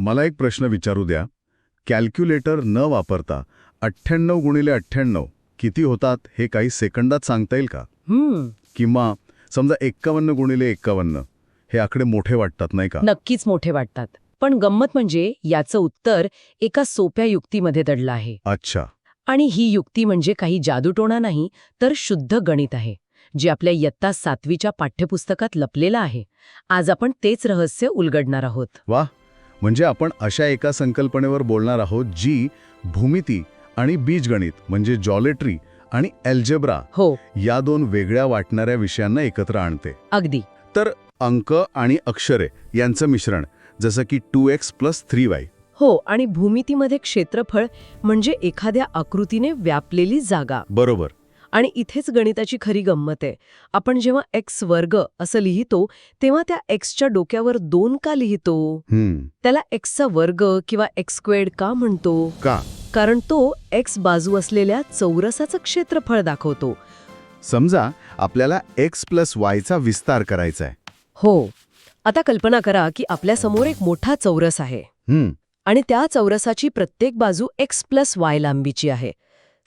मला एक प्रश्न विचारू द्या. कॅल्क्युलेटर न वापरता अठ्ठ्याण्णव गुणिले अठ्ठ्याण्णव किती होतात हे काही सेकंदात सांगता येईल का? किंवा समजा एक्कावन्न गुणिले एक्कावन्न हे आकडे मोठे वाटतात नाही का? नक्कीच मोठे वाटतात. पण गंमत म्हणजे याचं उत्तर एका सोप्या युक्तीमध्ये दडलं आहे. अच्छा. आणि ही युक्ती म्हणजे काही जादूटोणा नाही तर शुद्ध गणित आहे जे आपल्या इयत्ता सातवीच्या पाठ्यपुस्तकात लपलेलं आहे. आज आपण तेच रहस्य उलगडणार आहोत. वा म्हणजे आपण अशा एका संकल्पनेवर बोलणार आहोत जी भूमिती आणि बीजगणित म्हणजे जॉलेट्री आणि अल्जेब्रा हो. या दोन वेगळ्या वाटणाऱ्या विषयांना एकत्र आणते. अगदी. तर अंक आणि अक्षरे यांचं मिश्रण जसं की two X plus three Y हो आणि भूमितीमध्ये क्षेत्रफळ म्हणजे एखाद्या आकृतीने व्यापलेली जागा. बरोबर. आणि इथेच गणिताची खरी गंमत आहे. आपण जेव्हा एक्स वर्ग असं लिहितो तेव्हा त्या एक्सच्या डोक्यावर दोन का लिहितो? त्याला एक्सचा वर्ग किंवा एक्स स्क्वेअर्ड का म्हणतो? का? कारण तो एक्स बाजू असलेल्या चौरसाचं क्षेत्रफळ दाखवतो. समजा आपल्याला एक्स प्लस वायचा विस्तार करायचा आहे. हो. आता कल्पना करा की आपल्यासमोर एक मोठा चौरस आहे. आणि त्या चौरसाची प्रत्येक बाजू एक्स प्लस वाय लांबीची आहे.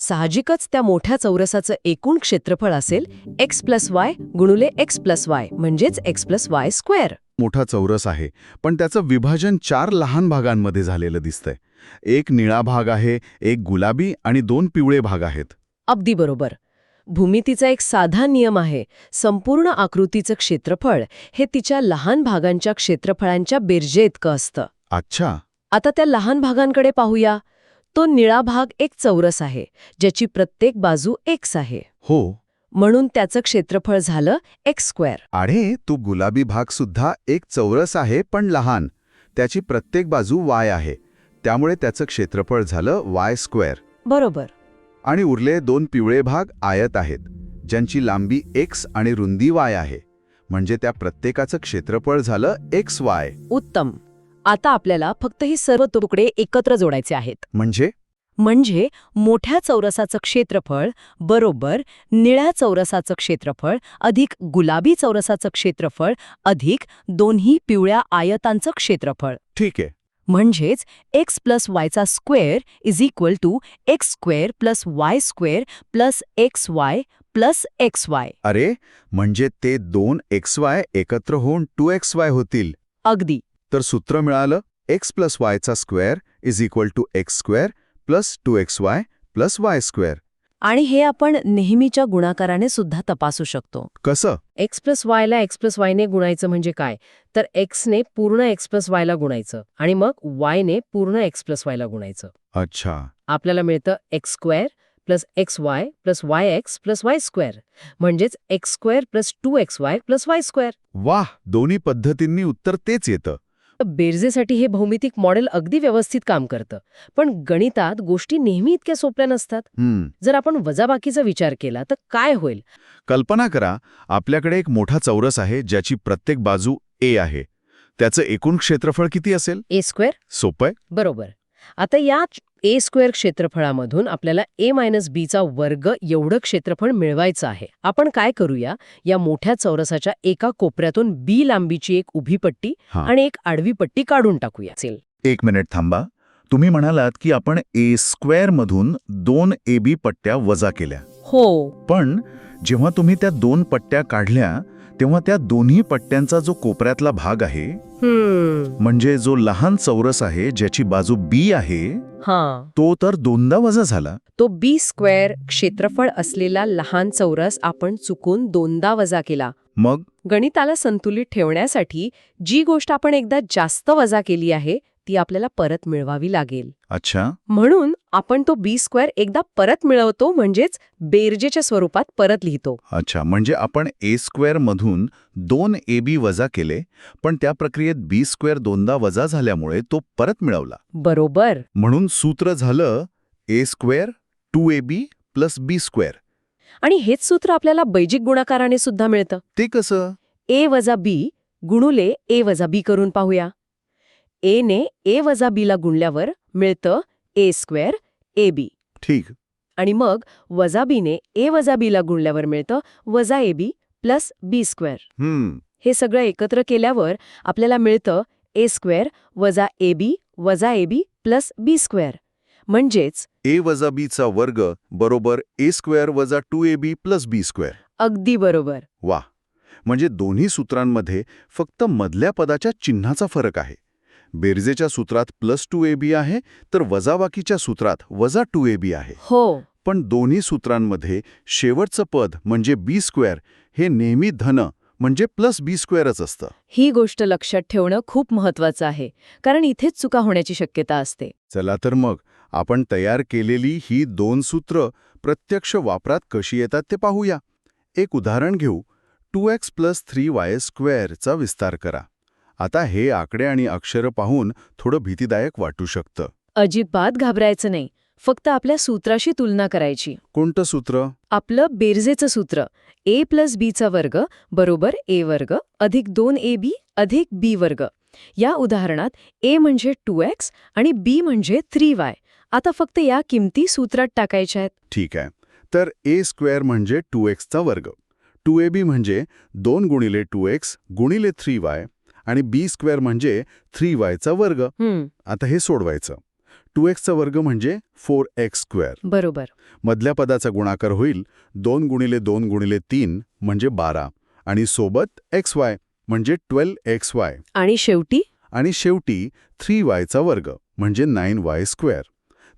साहजिकच त्या मोठ्या चौरसाचं एकूण क्षेत्रफळ असेल एक्स प्लस वाय गुणुले एक्स प्लस वाय म्हणजेच एक्स प्लस वाय स्क्वेअर मोठा चौरस आहे पण त्याचं विभाजन चार लहान भागांमध्ये झालेलं दिसतंय. एक निळा भाग आहे एक गुलाबी आणि दोन पिवळे भाग आहेत. अगदी बरोबर. भूमितीचा एक साधा नियम आहे संपूर्ण आकृतीचं क्षेत्रफळ हे तिच्या लहान भागांच्या क्षेत्रफळांच्या बेरजे इतकं असतं. अच्छा. आता त्या लहान भागांकडे पाहूया. तो निळा भाग एक चौरस आहे ज्याची प्रत्येक बाजू एक्स आहे. हो. म्हणून त्याचं क्षेत्रफळ झालं एक्स स्क्वेअर. आणि तो गुलाबी भाग सुद्धा एक चौरस आहे पण लहान. त्याची प्रत्येक बाजू वाय आहे. त्यामुळे त्याचं क्षेत्रफळ झालं वाय स्क्वेअर. बरोबर. आणि उरले दोन पिवळे भाग आयत आहेत ज्यांची लांबी एक्स आणि रुंदी वाय आहे. म्हणजे त्या प्रत्येकाचं क्षेत्रफळ झालं एक्स वाय. उत्तम. आता आपल्याला फक्त ही सर्व तुकडे एकत्र जोडायचे आहेत. म्हणजे? म्हणजे मोठ्या चौरसाचं क्षेत्रफळ बरोबर निळ्या चौरसाचं क्षेत्रफळ अधिक गुलाबी चौरसाचं क्षेत्रफळ अधिक दोन्ही पिवळ्या आयतांचं क्षेत्रफळ. ठीक आहे. म्हणजेच X plus वायचा square is equal to X square plus Y square plus X Y plus X Y अरे म्हणजे ते दोन एक्स वाय एकत्र होऊन टू एक्स वाय होतील. अगदी. तर सूत्र मिळालं x plus वायचा square is equal to X square plus two X Y plus Y square आणि हे आपण नेहमीच्या गुणाकाराने सुद्धा तपासू शकतो. कसं? एक्स प्लस वायला एक्स प्लस वायने गुणायचं म्हणजे काय? तर एक्सने पूर्ण एक्स प्लस वायला गुणायचं आणि मग वायने पूर्ण एक्स प्लस वायला गुणायचं. अच्छा. आपल्याला मिळतं X square plus X Y plus Y X plus Y square म्हणजेच X square plus two X Y plus Y square वाह! दोन्ही पद्धतींनी उत्तर तेच येतं. बेरजेसाठी हे भौमितिक मॉडेल अगदी व्यवस्थित काम करतं. पण गणितात गोष्टी नेहमी इतक्या सोप्या नसतात. हम्म. जर आपण वजाबाकीचा विचार केला तर काय होईल? कल्पना करा आपल्याकडे एक मोठा चौरस आहे ज्याची प्रत्येक बाजू ए आहे. त्याचं एकूण क्षेत्रफळ किती असेल? ए स्क्वेअर सोपं आहे. बरोबर. आता या ए स्क्वेअर क्षेत्रफळामधून आपल्याला ए मायनस बीचा वर्ग एवढं क्षेत्रफळ मिळवायचं आहे. आपण काय करूया? या मोठ्या चौरसाच्या एका कोपऱ्यातून बी लांबीची एक उभी पट्टी. आणि एक आडवी पट्टी काढून टाकूया. चल. एक मिनिट थांबा. तुम्ही म्हणालात की आपण ए स्क्वेअर मधून दोन ए बी पट्ट्या वजा केल्या. हो. पण जेव्हा तुम्ही त्या दोन पट्ट्या काढल्या तेव्हा त्या दोन्ही पट्ट्यांचा जो कोपऱ्यातला भाग आहे म्हणजे जो लहान चौरस आहे ज्याची बाजू बी आहे हा. तो तर दोनदा वजा झाला. तो बी स्क्वेअर क्षेत्रफळ असलेला लहान चौरस आपण चुकून दोनदा वजा केला. मग? गणिताला संतुलित ठेवण्यासाठी जी गोष्ट आपण एकदा जास्त वजा केली आहे ती आपल्याला परत मिळवावी लागेल. अच्छा. म्हणून आपण तो बी स्क्वेअर एकदा परत मिळवतो म्हणजेच बेरजेच्या स्वरूपात परत लिहितो. अच्छा म्हणजे आपण ए स्क्वेअर मधून दोन ए बी वजा केले पण त्या प्रक्रियेत बी स्क्वेअर दोनदा वजा झाल्यामुळे तो परत मिळवला. बरोबर. म्हणून सूत्र झालं A square two A B plus B square. आणि हेच सूत्र आपल्याला बैजिक गुणाकाराने सुद्धा मिळतं. ते कसं? ए वजा बी गुणुले ए वजा बी करून पाहूया. ए ने ए वजा बीला गुणल्यावर मिळतं ए स्क्वेअर ए बी. ठीक. आणि मग वजा बीने ए वजा बीला गुणल्यावर मिळतं वजा A B plus B square. हम्म. हे सगळं एकत्र केल्यावर आपल्याला मिळतं ए स्क्वेअर वजा ए बी वजा A B plus B square. म्हणजेच ए वजा बीचा वर्ग बरोबर ए स्क्वेअर वजा two A B plus B square. अगदी बरोबर. वा म्हणजे दोन्ही सूत्रांमध्ये फक्त मधल्या पदाच्या चिन्हाचा फरक आहे. बेरजेच्या सूत्रात प्लस टू ए बी आहे तर वजाबाकीच्या सूत्रात वजा टू ए बी आहे. हो. पण दोन्ही सूत्रांमध्ये शेवटचं पद म्हणजे बी स्क्वेअर हे नेहमी धन म्हणजे प्लस बी स्क्वेअरच असतं. ही गोष्ट लक्षात ठेवणं खूप महत्वाचं आहे कारण इथेच चुका होण्याची शक्यता असते. चला तर मग आपण तयार केलेली ही दोन सूत्र प्रत्यक्ष वापरात कशी येतात ते पाहूया. एक उदाहरण घेऊ. Two X plus three Y स्क्वेअरचा विस्तार करा. आता हे आकडे आणि अक्षरं पाहून थोडं भीतीदायक वाटू शकतं. अजिबात घाबरायचं नाही. फक्त आपल्या सूत्राशी तुलना करायची. कोणतं सूत्र? आपलं बेरजेचं सूत्र. ए प्लस बीचा वर्ग बरोबर ए वर्ग अधिक दोन ए बी अधिक बी वर्ग. या उदाहरणात ए म्हणजे टू एक्स आणि बी म्हणजे थ्री वाय. आता फक्त या किमती सूत्रात टाकायच्या आहेत. ठीक आहे. तर ए स्क्वेअर म्हणजे टू एक्सचा वर्ग. टू ए बी म्हणजे दोन गुणिले टू एक्स गुणिले थ्री वाय आणि बी स्क्वेअर म्हणजे थ्री वायचा वर्ग. आता हे सोडवायचं. टू एक्सचा वर्ग म्हणजे फोर एक्स स्क्वेअर. बरोबर. मधल्या पदाचा गुणाकार होईल दोन गुणिले दोन गुणिले तीन म्हणजे बारा. आणि सोबत एक्स वाय म्हणजे ट्वेल्व एक्स वाय. आणि शेवटी? आणि शेवटी थ्री वायचा वर्ग म्हणजे नाईन वाय स्क्वेअर.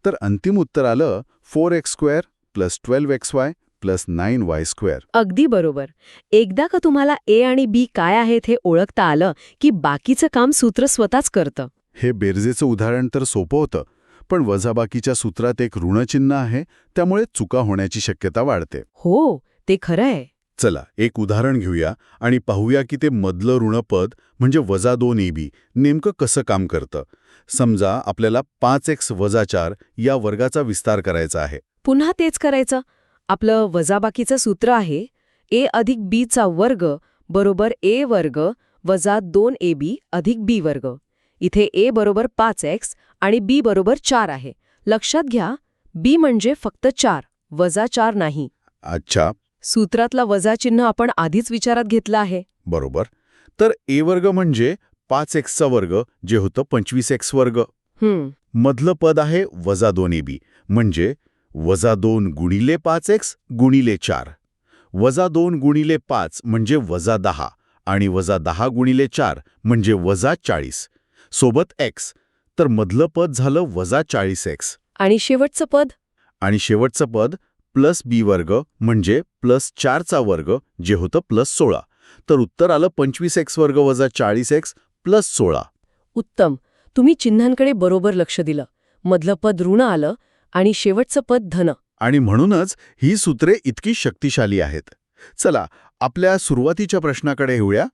तर अंतिम उत्तर आलं four X square plus twelve X Y plus nine Y square अगदी बरोबर. एकदा का तुम्हाला ए आणि बी काय आहेत हे ओळखता आलं की बाकीचं काम सूत्र स्वतःच करतं. हे बेरजेचं उदाहरण तर सोपं होतं पण वजाबाकीच्या सूत्रात एक ऋणचिन्ह आहे त्यामुळे चुका होण्याची शक्यता वाढते. हो ते खरं आहे. चला एक उदाहरण घेऊया आणि पाहूया की ते मधलं ऋणपद म्हणजे वजा दोन ए बी नेमकं कसं काम करतं. समजा आपल्याला पाच एक्स वजा चार या वर्गाचा विस्तार करायचा आहे. पुन्हा तेच करायचं? आपलं वजाबाकीचं सूत्र आहे ए अधिक बीचा वर्ग बरोबर ए वर्ग वजा दोन ए बी अधिक बी वर्ग. इथे ए बरोबर पाच एक्स आणि बी बरोबर चार आहे. लक्षात घ्या बी म्हणजे फक्त चार वजा चार नाही. अच्छा. सूत्रातला वजा चिन्ह आपण आधीच विचारात घेतलं आहे. बरोबर. तर ए वर्ग म्हणजे पाच एक्सचा वर्ग जे होतं पंचवीस एक्स वर्ग. मधलं पद आहे वजा दोन ए बी म्हणजे वजा दोन गुणिले पाच एक्स गुणिले चार. वजा दोन गुणिले पाच म्हणजे वजा दहा आणि वजा दहा गुणिले चार म्हणजे वजा चाळीस. सोबत एक्स. तर मधलं पद झालं वजा चाळीस एक्स. आणि शेवटचं पद? आणि शेवटचं पद प्लस बी वर्ग म्हणजे प्लस चारचा वर्ग जे होतं प्लस सोळा. तर उत्तर आलं पंचवीस एक्स वर्ग वजा चाळीस एक्स प्लस सोळा. उत्तम. तुम्ही चिन्हांकडे बरोबर लक्ष दिलं. मधलं पद ऋण आलं आणि शेवटचं पद धन. आणि म्हणूनच ही सूत्रे इतकी शक्तिशाली आहेत. चला आपल्या सुरुवातीच्या प्रश्नाकडे येऊया.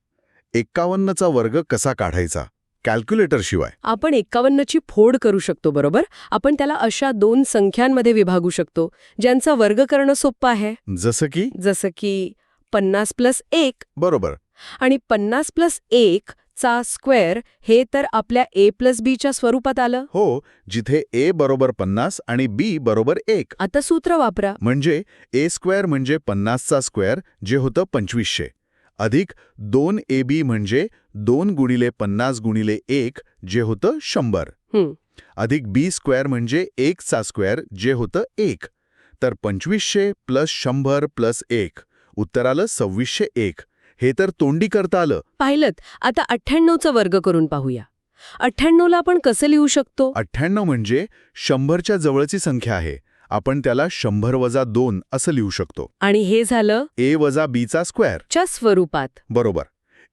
एक्कावन्नचा वर्ग कसा काढायचा? कॅल्क्युलेटरशिवाय आपण एक्कावन्नची फोड करू शकतो बरोबर? आपण त्याला अशा दोन संख्यांमध्ये विभागू शकतो ज्यांचा वर्ग करणं सोपं आहे. जसं की? जसं की पन्नास प्लस एक. बरोबर. आणि पन्नास प्लस एक चा स्क्वेअर हे तर आपल्या ए प्लस बीच्या स्वरूपात आलं? हो जिथे ए बरोबर पन्नास आणि बी बरोबर एक. आता सूत्र वापरा. म्हणजे ए स्क्वेअर म्हणजे पन्नासचा स्क्वेअर जे होतं पंचवीसशे. अधिक दोन ए बी म्हणजे दोन गुणिले पन्नास गुणिले एक जे होतं शंभर. अधिक बी स्क्वेअर म्हणजे एकचा स्क्वेअर जे होतं एक. तर पंचवीसशे प्लस शंभर प्लस एक. उत्तर आलं सव्वीसशे एक. हे तर तोंडी करता आलं. पाहिलं आता अठ्ठ्याण्णवचा वर्ग करून पाहूया. अठ्ठ्याण्णवला आपण कसं लिहू शकतो? अठ्ठ्याण्णव म्हणजे शंभरच्या जवळची संख्या आहे. आपण त्याला शंभर वजा दोन असं लिहू शकतो. आणि हे झालं? ए वजा बीचा स्क्वेअर. च्या स्वरूपात. बरोबर.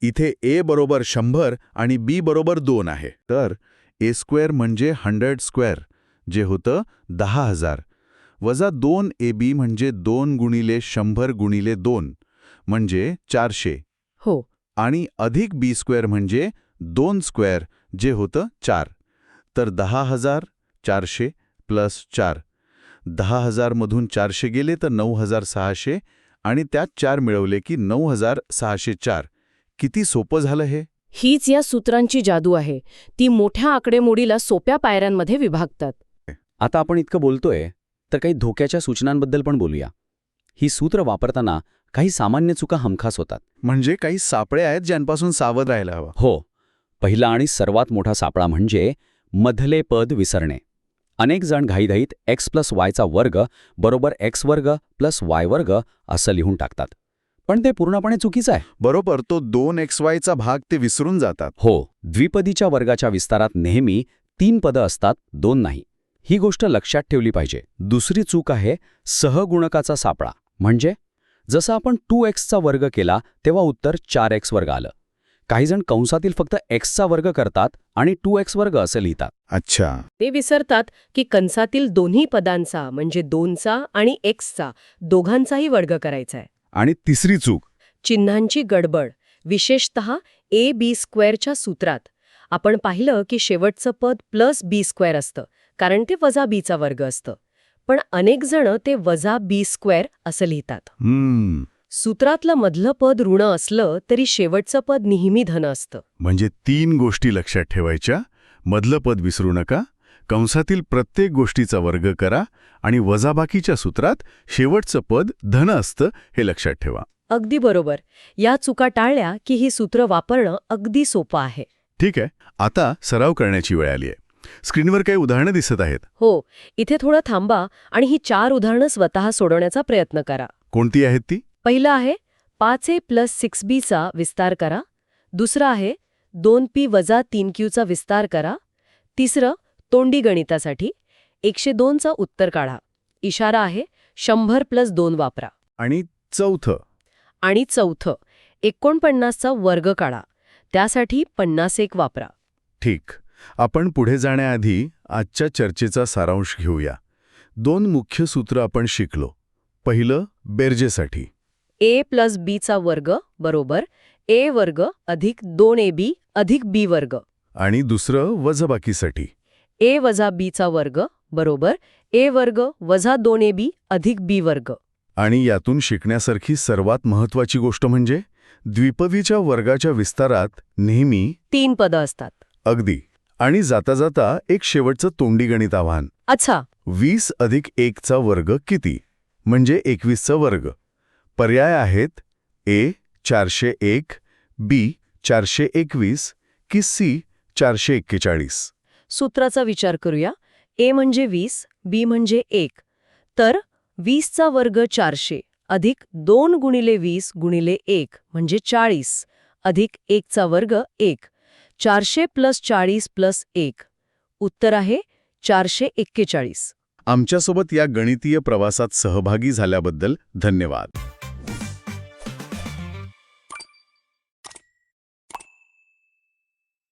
इथे ए बरोबर शंभर आणि बी बरोबर दोन आहे. तर ए स्क्वेअर म्हणजे हंड्रेड स्क्वेअर जे होतं दहा हजार. वजा दोन ए बी म्हणजे दोन गुणिले शंभर गुणिले दोन. म्हणजे चारशे. हो. आणि अधिक बी स्क्वेअर म्हणजे दोन स्क्वेअर जे होतं चार. तर दहा हजार चारशे प्लस चार. दहा हजारमधून चारशे गेले तर नऊ हजार सहाशे आणि त्यात चार मिळवले की नऊ हजार सहाशे चार. किती सोपं झालं हे? हीच या सूत्रांची जादू आहे. ती मोठ्या आकडेमोडीला सोप्या पायऱ्यांमध्ये विभागतात. आता आपण इतकं बोलतोय तर काही धोक्याच्या सूचनांबद्दल पण बोलूया. ही सूत्र वापरताना काही सामान्य चुका हमखास होतात. म्हणजे काही सापळे आहेत ज्यांपासून सावध राहायला हवं. हो. पहिला आणि सर्वात मोठा सापळा म्हणजे मधले पद विसरणे. अनेक जण घाईघाईत एक्स प्लस वायचा वर्ग बरोबर एक्स वर्ग प्लस वाय वर्ग असं लिहून टाकतात. पण ते पूर्णपणे चुकीचं आहे. बरोबर तो दोन एक्स वायचा भाग ते विसरून जातात. हो. द्विपदीच्या वर्गाच्या विस्तारात नेहमी तीन पदं असतात दोन नाही. ही गोष्ट लक्षात ठेवली पाहिजे. दुसरी चूक आहे सहगुणकाचा सापळा. म्हणजे? जसं आपण टू एक्सचा वर्ग केला तेव्हा उत्तर चार एक्स वर्ग आलं. काहीजण कंसातील फक्त एक्सचा वर्ग करतात आणि टू एक्स वर्ग असं लिहितात. अच्छा. ते विसरतात की कंसातील दोन्ही पदांचा म्हणजे दोनचा आणि एक्सचा दोघांचाही वर्ग करायचा आहे आणि तिसरी चूक? चिन्हांची गडबड विशेषत ए बी स्क्वेअरच्या सूत्रात. आपण पाहिलं की शेवटचं पद प्लस बी स्क्वेअर असतं कारण ते वजा बीचा वर्ग असतं. पण अनेक जण ते वजा बी स्क्वेअर असं लिहितात. हम्म. सूत्रातलं मधलं पद ऋण असलं तरी शेवटचं पद नेहमी धन असतं. म्हणजे तीन गोष्टी लक्षात ठेवायच्या मधलं पद विसरू नका कंसातील प्रत्येक गोष्टीचा वर्ग करा आणि वजाबाकीच्या सूत्रात शेवटचं पद धन असतं हे लक्षात ठेवा. अगदी बरोबर. या चुका टाळल्या की ही सूत्र वापरणं अगदी सोपं आहे. ठीक आहे. आता सराव करण्याची वेळ आली आहे. स्क्रीनवर काही उदाहरणं दिसत आहेत. हो इथे थोडं थांबा आणि ही चार उदाहरणं स्वतः सोडवण्याचा प्रयत्न करा. कोणती आहेत ती? पहिलं आहे पाच ए प्लस सिक्स बीचा विस्तार करा. दुसरं आहे दोन पी वजा तीन क्यूचा विस्तार करा. तिसरं तोंडी गणितासाठी. एकशे दोनचा उत्तर काढा. इशारा आहे शंभर प्लस दोन वापरा. आणि चौथं? आणि चौथं एकोणपन्नासचा वर्ग काढा. त्यासाठी पन्नास एक वापरा. ठीक. आपण पुढे जाण्याआधी आजच्या चर्चेचा सारांश घेऊया. दोन मुख्य सूत्र आपण शिकलो. पहिलं बेरजेसाठी. ए प्लस बीचा वर्ग बरोबर. ए वर्ग अधिक दोन ए बी अधिक बी वर्ग. आणि दुसरं वजबाकीसाठी. ए वजा बीचा वर्ग बरोबर. ए वर्ग वजा दोन ए बी अधिक बी वर्ग. आणि यातून शिकण्यासारखी सर्वात महत्वाची गोष्ट म्हणजे द्विपदीच्या वर्गाच्या विस्तारात नेहमी तीन पदं असतात. अगदी. आणि जाता जाता एक शेवटचं तोंडी गणित आव्हान. अच्छा. वीस अधिक एकचा वर्ग किती? म्हणजे एकवीसचा वर्ग. पर्याय आहेत ए चारशे एक बी चारशे एकवीस की सी चारशे एक्केचाळीस. सूत्राचा विचार करूया. ए म्हणजे वीस बी म्हणजे एक. तर वीसचा वर्ग चारशे अधिक दोन गुणिले वीस गुणिले एक म्हणजे चाळीस अधिक एकचा वर्ग एक. चारशे प्लस चाळीस प्लस एक. उत्तर आहे चारशे एक्केचाळीस. आमच्यासोबत या गणितीय प्रवासात सहभागी झाल्याबद्दल धन्यवाद.